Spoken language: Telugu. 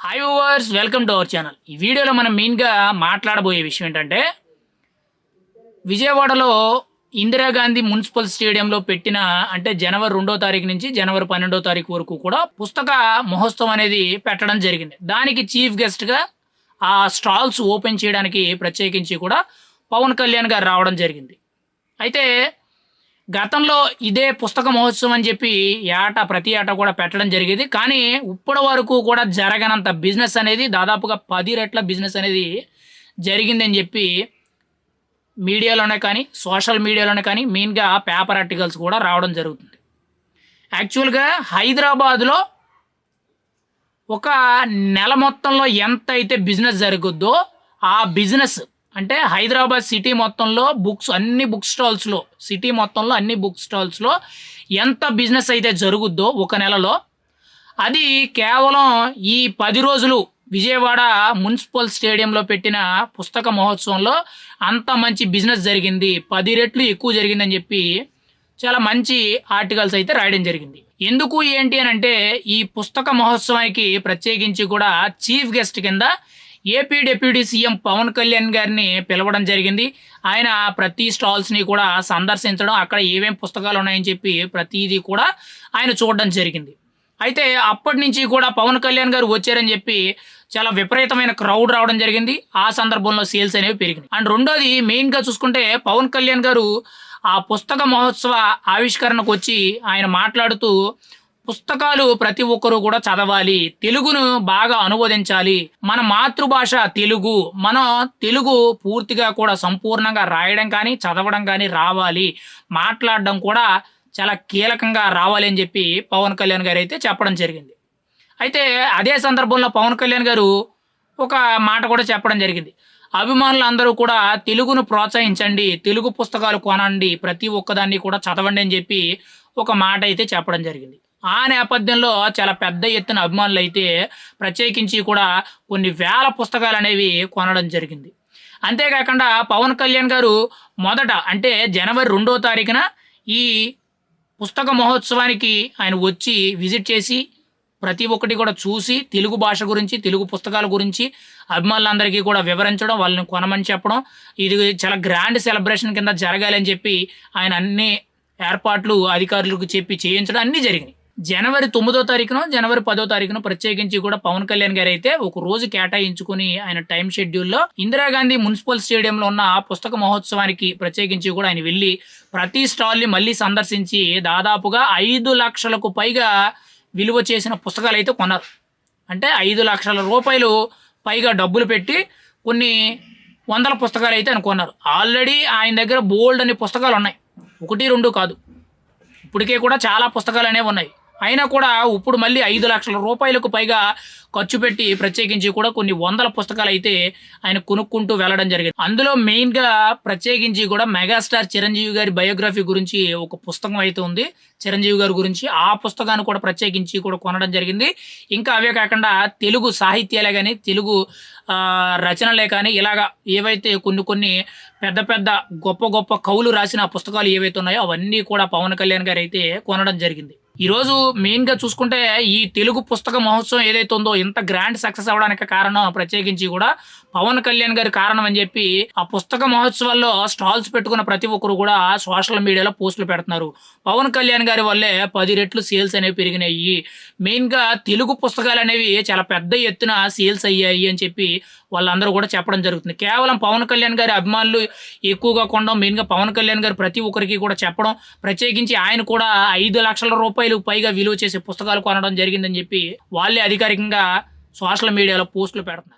హాయ్ ఓవర్స్ వెల్కమ్ టు అవర్ ఛానల్ ఈ వీడియోలో మనం మెయిన్గా మాట్లాడబోయే విషయం ఏంటంటే విజయవాడలో ఇందిరాగాంధీ మున్సిపల్ స్టేడియంలో పెట్టిన అంటే జనవరి రెండో తారీఖు నుంచి జనవరి పన్నెండో తారీఖు వరకు కూడా పుస్తక మహోత్సవం అనేది పెట్టడం జరిగింది. దానికి చీఫ్ గెస్ట్గా ఆ స్టాల్స్ ఓపెన్ చేయడానికి ప్రత్యేకించి కూడా పవన్ కళ్యాణ్ గారు రావడం జరిగింది. అయితే గతంలో ఇదే పుస్తక మహోత్సవం అని చెప్పి ఏటా ప్రతి ఏటా కూడా పెట్టడం జరిగేది. కానీ ఇప్పటి వరకు కూడా జరగనంత బిజినెస్ అనేది దాదాపుగా పది రెట్ల బిజినెస్ అనేది జరిగిందని చెప్పి మీడియాలోనే కానీ సోషల్ మీడియాలోనే కానీ మెయిన్గా పేపర్ ఆర్టికల్స్ కూడా రావడం జరుగుతుంది. యాక్చువల్గా హైదరాబాద్లో ఒక నెల మొత్తంలో ఎంత అయితే బిజినెస్ జరుగుద్దో ఆ బిజినెస్ అంటే హైదరాబాద్ సిటీ మొత్తంలో బుక్స్ అన్ని బుక్ స్టాల్స్లో సిటీ మొత్తంలో అన్ని బుక్ స్టాల్స్లో ఎంత బిజినెస్ అయితే జరుగుద్దో ఒక నెలలో అది కేవలం ఈ పది రోజులు విజయవాడ మున్సిపల్ స్టేడియంలో పెట్టిన పుస్తక మహోత్సవంలో అంత మంచి బిజినెస్ జరిగింది. పది రెట్లు ఎక్కువ జరిగిందని చెప్పి చాలా మంచి ఆర్టికల్స్ అయితే రాయడం జరిగింది. ఎందుకు ఏంటి అని అంటే ఈ పుస్తక మహోత్సవానికి ప్రత్యేకించి కూడా చీఫ్ గెస్ట్ కింద AP deputy CM Pawan Kalyan గారిని పిలవడం జరిగింది. ఆయన ప్రతి స్టాల్స్ని కూడా సందర్శించడం అక్కడ ఏమేం పుస్తకాలు ఉన్నాయని చెప్పి ప్రతిదీ కూడా ఆయన చూడడం జరిగింది. అయితే అప్పటి నుంచి కూడా పవన్ కళ్యాణ్ గారు వచ్చారని చెప్పి చాలా విపరీతమైన క్రౌడ్ రావడం జరిగింది. ఆ సందర్భంలో సేల్స్ అనేవి పెరిగినాయి. అండ్ రెండోది మెయిన్గా చూసుకుంటే పవన్ కళ్యాణ్ గారు ఆ పుస్తక మహోత్సవ ఆవిష్కరణకు వచ్చి ఆయన మాట్లాడుతూ పుస్తకాలు ప్రతి ఒక్కరూ కూడా చదవాలి. తెలుగును బాగా అనువదించాలి. మన మాతృభాష తెలుగు. మనం తెలుగు పూర్తిగా కూడా సంపూర్ణంగా రాయడం కానీ చదవడం కానీ రావాలి. మాట్లాడడం కూడా చాలా కీలకంగా రావాలి అని చెప్పి పవన్ కళ్యాణ్ గారు అయితే చెప్పడం జరిగింది. అయితే అదే సందర్భంలో పవన్ కళ్యాణ్ గారు ఒక మాట కూడా చెప్పడం జరిగింది. అభిమానులు అందరూ కూడా తెలుగును ప్రోత్సహించండి తెలుగు పుస్తకాలు కొనండి ప్రతి ఒక్కదాన్ని కూడా చదవండి అని చెప్పి ఒక మాట అయితే చెప్పడం జరిగింది. ఆ నేపథ్యంలో చాలా పెద్ద ఎత్తున అభిమానులు అయితే ప్రత్యేకించి కూడా కొన్ని వేల పుస్తకాలు అనేవి కొనడం జరిగింది. అంతేకాకుండా పవన్ కళ్యాణ్ గారు మొదట అంటే జనవరి రెండో తారీఖున ఈ పుస్తక మహోత్సవానికి ఆయన వచ్చి విజిట్ చేసి ప్రతి ఒక్కటి కూడా చూసి తెలుగు భాష గురించి తెలుగు పుస్తకాల గురించి అభిమానులందరికీ కూడా వివరించడం వాళ్ళని కొనమని చెప్పడం ఇది చాలా గ్రాండ్ సెలబ్రేషన్ కింద జరగాలని చెప్పి ఆయన అన్ని ఏర్పాట్లు అధికారులకు చెప్పి చేయించడం అన్నీ జరిగినాయి. జనవరి తొమ్మిదో తారీఖున జనవరి పదో తారీఖున ప్రత్యేకించి కూడా పవన్ కళ్యాణ్ గారు అయితే ఒక రోజు కేటాయించుకుని ఆయన టైం షెడ్యూల్లో ఇందిరాగాంధీ మున్సిపల్ స్టేడియంలో ఉన్న ఆ పుస్తక మహోత్సవానికి ప్రత్యేకించి కూడా ఆయన వెళ్ళి ప్రతి స్టాల్ని మళ్ళీ సందర్శించి దాదాపుగా ఐదు లక్షలకు పైగా విలువ చేసిన పుస్తకాలు అయితే కొన్నారు. అంటే ఐదు లక్షల రూపాయలు పైగా డబ్బులు పెట్టి కొన్ని వందల పుస్తకాలు అయితే ఆయన కొన్నారు. ఆల్రెడీ ఆయన దగ్గర బోల్డ్ అనే పుస్తకాలు ఉన్నాయి. ఒకటి రెండు కాదు. ఇప్పటికే కూడా చాలా పుస్తకాలు అనేవి ఉన్నాయి. అయినా కూడా ఇప్పుడు మళ్ళీ ఐదు లక్షల రూపాయలకు పైగా ఖర్చు పెట్టి ప్రత్యేకించి కూడా కొన్ని వందల పుస్తకాలు అయితే ఆయన కొనుక్కుంటూ వెళ్ళడం జరిగింది. అందులో మెయిన్గా ప్రత్యేకించి కూడా మెగాస్టార్ చిరంజీవి గారి బయోగ్రఫీ గురించి ఒక పుస్తకం అయితే ఉంది. చిరంజీవి గారి గురించి ఆ పుస్తకాన్ని కూడా ప్రత్యేకించి కూడా కొనడం జరిగింది. ఇంకా అవే కాకుండా తెలుగు సాహిత్యాలే కానీ తెలుగు రచనలే కానీ ఇలాగా ఏవైతే కొన్ని కొన్ని పెద్ద పెద్ద గొప్ప గొప్ప కవులు రాసిన పుస్తకాలు ఏవైతే ఉన్నాయో అవన్నీ కూడా పవన్ కళ్యాణ్ గారు అయితే కొనడం జరిగింది. ఈరోజు మెయిన్గా చూసుకుంటే ఈ తెలుగు పుస్తక మహోత్సవం ఏదైతే ఉందో ఇంత గ్రాండ్ సక్సెస్ అవ్వడానికి కారణం ప్రత్యేకించి కూడా పవన్ కళ్యాణ్ గారి కారణం అని చెప్పి ఆ పుస్తక మహోత్సవాల్లో స్టాల్స్ పెట్టుకున్న ప్రతి ఒక్కరు కూడా సోషల్ మీడియాలో పోస్టులు పెడుతున్నారు. పవన్ కళ్యాణ్ గారి వల్లే పది రెట్లు సేల్స్ అనేవి పెరిగినాయి. మెయిన్గా తెలుగు పుస్తకాలు అనేవి చాలా పెద్ద ఎత్తున సేల్స్ అయ్యాయి అని చెప్పి వాళ్ళందరూ కూడా చెప్పడం జరుగుతుంది. కేవలం పవన్ కళ్యాణ్ గారి అభిమానులు ఎక్కువగా కొనడం మెయిన్గా పవన్ కళ్యాణ్ గారు ప్రతి ఒక్కరికి కూడా చెప్పడం ప్రత్యేకించి ఆయన కూడా ఐదు లక్షల రూపాయలు పైగా విలువ చేసే పుస్తకాలు కొనడం జరిగిందని చెప్పి వాళ్ళే అధికారికంగా సోషల్ మీడియాలో పోస్టులు పెడుతున్నారు.